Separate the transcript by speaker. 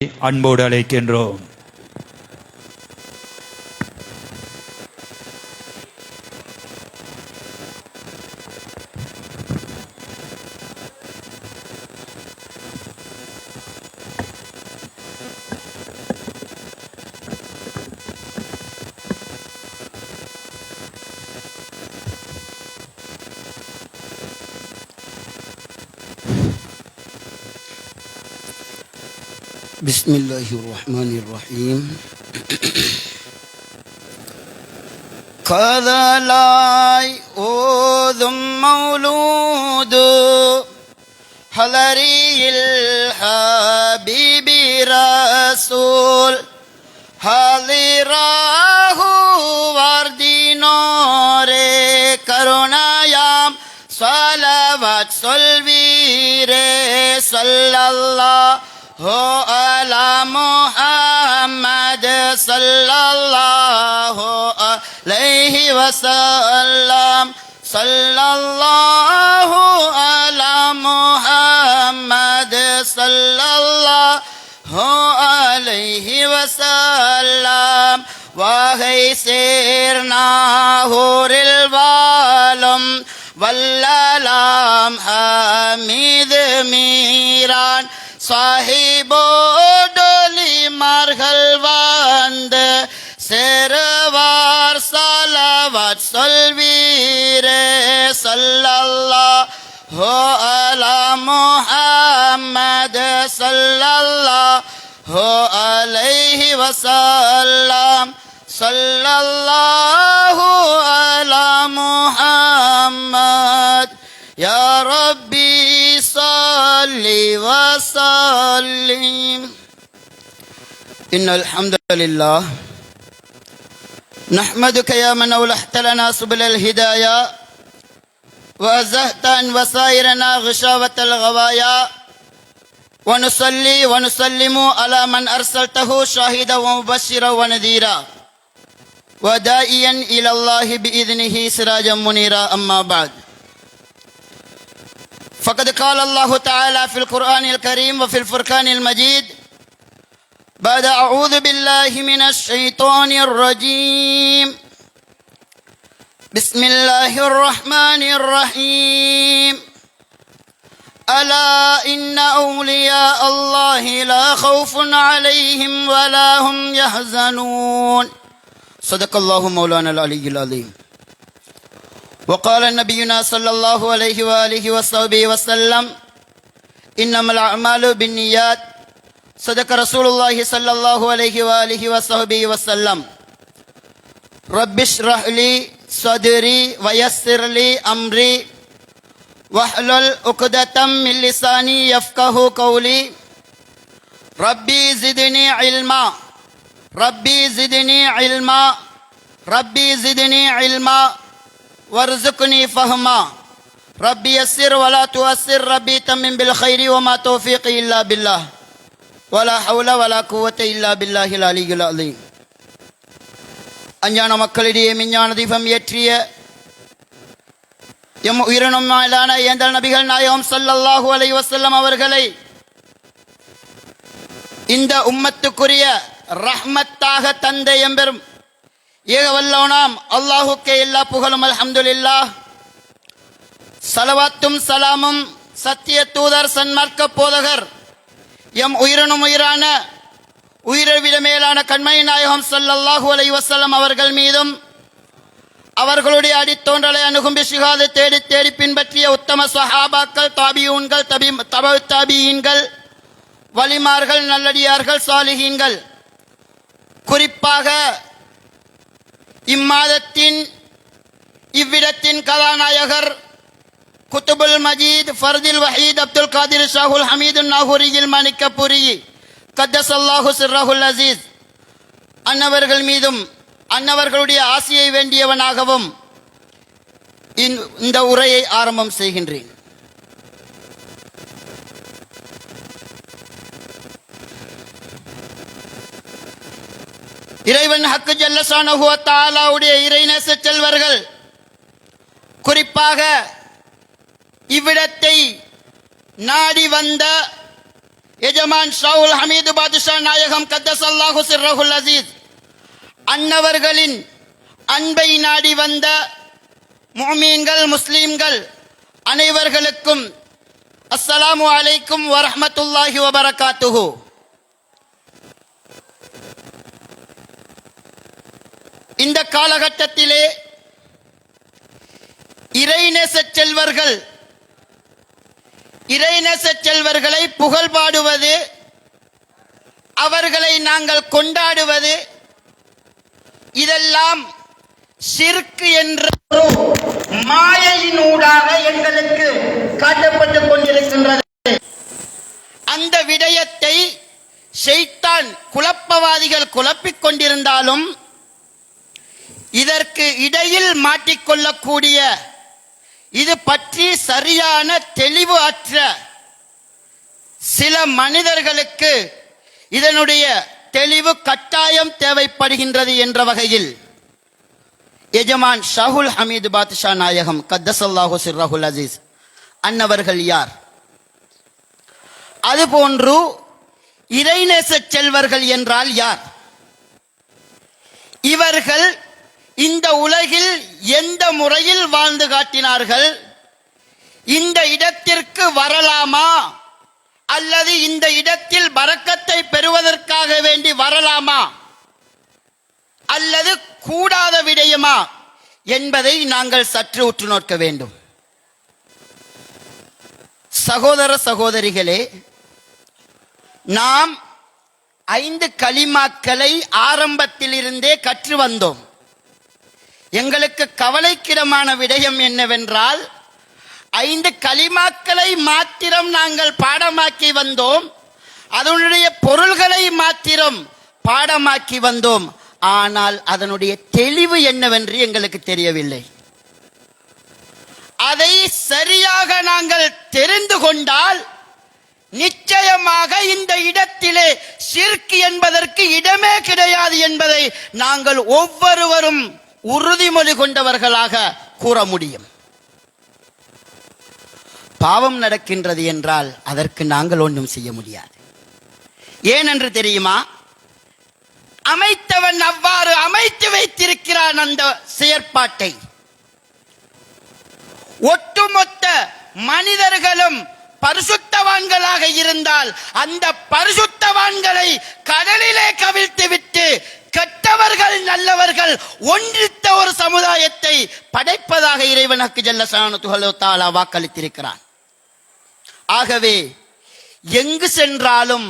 Speaker 1: அன்போடு அழைக்கின்றோம்.
Speaker 2: بسم الله الرحمن الرحيم. كذلاي أوذم مولود حلري الحبيب رسول. حالي راهو واردي نور كرونا يام صلوات سلبي صلى الله. சொல்லல்லாஹு அலா முஹம்மத் ஸல்லல்லாஹு அலைஹி வஸல்லம் ஸல்லல்லாஹு அலா முஹம்மத் ஸல்லல்லாஹு அலைஹி வஸல்லம் வகை சேர்நாகூரில் வாழும் வல்லலாம் ஹமீது மீரான் சாஹிபோடொலி மார்கள் வாழ்ந்த சேருவார் சலவத் சொல்வீரே சொல்லல்லா ஹோ அலா முஹம்மது சொல்லல்லா ஹோ அலைஹி வசல்லாம் சொல்லல்லாஹு அலா முஹம்மத். யார் صلي وسلم. إن الحمد لله نحمدك يا من أولحت لنا سبل الهداية وأزهت عن وسائرنا غشاوة الغوايا. ونصلي ونسلم على من أرسلته شاهدا ومبشرا ونذيرا. ودائيا إلى الله بإذنه سراجا منيرا. أما بعد. فقد قال الله تعالى في القرآن الكريم وفي الفرقان المجيد بعد أعوذ بالله من الشيطان الرجيم. بسم الله الرحمن الرحيم. ألا إن أولياء الله لا خوف عليهم ولا هم يحزنون. صدق الله مولانا العلي العظيم. وقال نبينا صلى الله عليه وآله وصحبه وسلم إنما الأعمال بالنيات. صدق رسول الله صلى الله عليه وآله وصحبه وسلم. رب اشرح لي صدري ويسر لي أمري. واحلل عقدة من لساني يفقه قولي. ربي زدني علما. ربي زدني علما. ربي زدني علما. وارزقني فهما ربي يسر ولا تؤسر ربي تمم بالخير وما توفيقي إلا بالله ولا حول ولا قوة إلا بالله العلي العظيم அஞ்ஞான மக்களிடையே விஞ்ஞான தீபம் ஏற்றிய எம் உயிரினும் மேலான ஏந்தல் நபிகள் நாயகம் ஸல்லல்லாஹு அலைஹி வஸல்லம் அவர்களை இந்த உம்மத்துக்குரிய ரஹ்மத்தாக தந்த எம்பெரும் ஏகவல்லோனாம் அல்லாஹுக்கே எல்லா புகழும் அலமதுல்லா சலவாத்தும் சலாமும் சத்திய தூதர் சன்மார்க்க போதகர். எம் உயிரனும் உயிரான உயிரை விட மேலான கண்மணி நாயகம் ஸல்லல்லாஹு அலை வசலம் அவர்கள் மீதும் அவர்களுடைய அடித்தோன்றலை அணுகும் பிஷிகாது தேடி தேடி பின்பற்றிய உத்தம சஹாபாக்கள் தாபியூன்கள் தபி தப தாபியீன்கள் வலிமார்கள் நல்லடியார்கள் சாலிகீன்கள் குறிப்பாக இம்மாதத்தின் இவ்விடத்தின் கதாநாயகர் குத்துபுல் மஜீத் ஃபர்தில் வஹீத் அப்துல் காதிர் ஷாஹுல் ஹமீது நாகூரியில் மாணிக்கபுரி கத்தஸ் அல்லாஹு சிர்ராஹுல் அசீஸ். அன்னவர்கள் மீதும் அன்னவர்களுடைய ஆசையை வேண்டியவனாகவும் இந்த உரையை ஆரம்பம் செய்கின்றேன். இறைவன் ஹக்கு ஜல்லசானஹுவ தாலாவுடைய இறைநேச செல்வர்கள் குறிப்பாக இவ்விடத்தை நாடி வந்த எஜமான் ஷாவுல் ஹமீது பாதுஷா நாயகம் கத்தசல்லாஹு அல்லாஹு சிர்ரஹுல் அசீஸ் அன்னவர்களின் அன்பை நாடி வந்த மோமீன்கள் முஸ்லீம்கள் அனைவர்களுக்கும் அஸ்ஸலாமு அலைக்கும் வரஹ்மத்துல்லாஹி வபரகாத்துஹூ. காலகட்டத்திலே இறைநேச செல்வர்கள் இறைநேச செல்வர்களை புகழ் பாடுவது அவர்களை நாங்கள் கொண்டாடுவது இதெல்லாம் சிற்கு என்ற மாயையின் ஊடாக எங்களுக்கு காட்டப்பட்டுக் கொண்டிருக்கின்றது. அந்த விடயத்தை ஷைத்தான் குழப்பவாதிகள் குழப்பிக் கொண்டிருந்தாலும் இதற்கு இடையில் மாட்டிக்கொள்ளக்கூடிய இது பற்றி சரியான தெளிவு அற்ற சில மனிதர்களுக்கு இதனுடைய தெளிவு கட்டாயம் தேவைப்படுகின்றது என்ற வகையில் எஜமான் ஷாகுல் ஹமீது பாத்ஷா நாயகம் கத்தசல்லாஹு சிர்ரஹுல் அசீஸ் அன்னவர்கள் யார்? அதுபோன்று இறைநேச செல்வர்கள் என்றால் யார்? இவர்கள் இந்த உலகில் எந்த முறையில் வாழ்ந்து காட்டினார்கள்? இந்த இடத்திற்கு வரலாமா? அல்லது இந்த இடத்தில் பறக்கத்தை பெறுவதற்காக வேண்டி வரலாமா? அல்லது கூடாத விடயமா? என்பதை நாங்கள் சற்று உற்று நோக்க வேண்டும். சகோதர சகோதரிகளே நாம் ஐந்து களிமாக்களை ஆரம்பத்திலிருந்தே கற்று வந்தோம். எங்களுக்கு கவலைக்கிடமான விடயம் என்னவென்றால் ஐந்து களிமாக்களை மாத்திரம் நாங்கள் பாடமாக்கி வந்தோம் அதனுடைய பொருள்களை மாத்திரம் பாடமாக்கி வந்தோம். ஆனால் அதனுடைய தெளிவு என்னவென்று எங்களுக்கு தெரியவில்லை. அதை சரியாக நாங்கள் தெரிந்து கொண்டால் நிச்சயமாக இந்த இடத்திலே சிற்கு என்பதற்கு இடமே கிடையாது என்பதை நாங்கள் ஒவ்வொருவரும் உறுதிமொழி கொண்டவர்களாக கூற முடியும். பாவம் நடக்கின்றது என்றால் அதற்கு நாங்கள் ஒன்றும் செய்ய முடியாது. ஏனென்று தெரியுமா? அமைத்தவன் அவ்வாறு அமைத்து வைத்திருக்கிறான் அந்த செயற்பாட்டை. ஒட்டுமொத்த மனிதர்களும் பரிசுத்தவான்களாக இருந்தால் அந்த பரிசுத்தவான் ஒன்றித்த ஒரு சமுதாயத்தை படைப்பதாக இறைவனுக்கு ஜல்லசானு துஹலோ தாலா வாக்களித்திருக்கிறான். ஆகவே எங்கு சென்றாலும்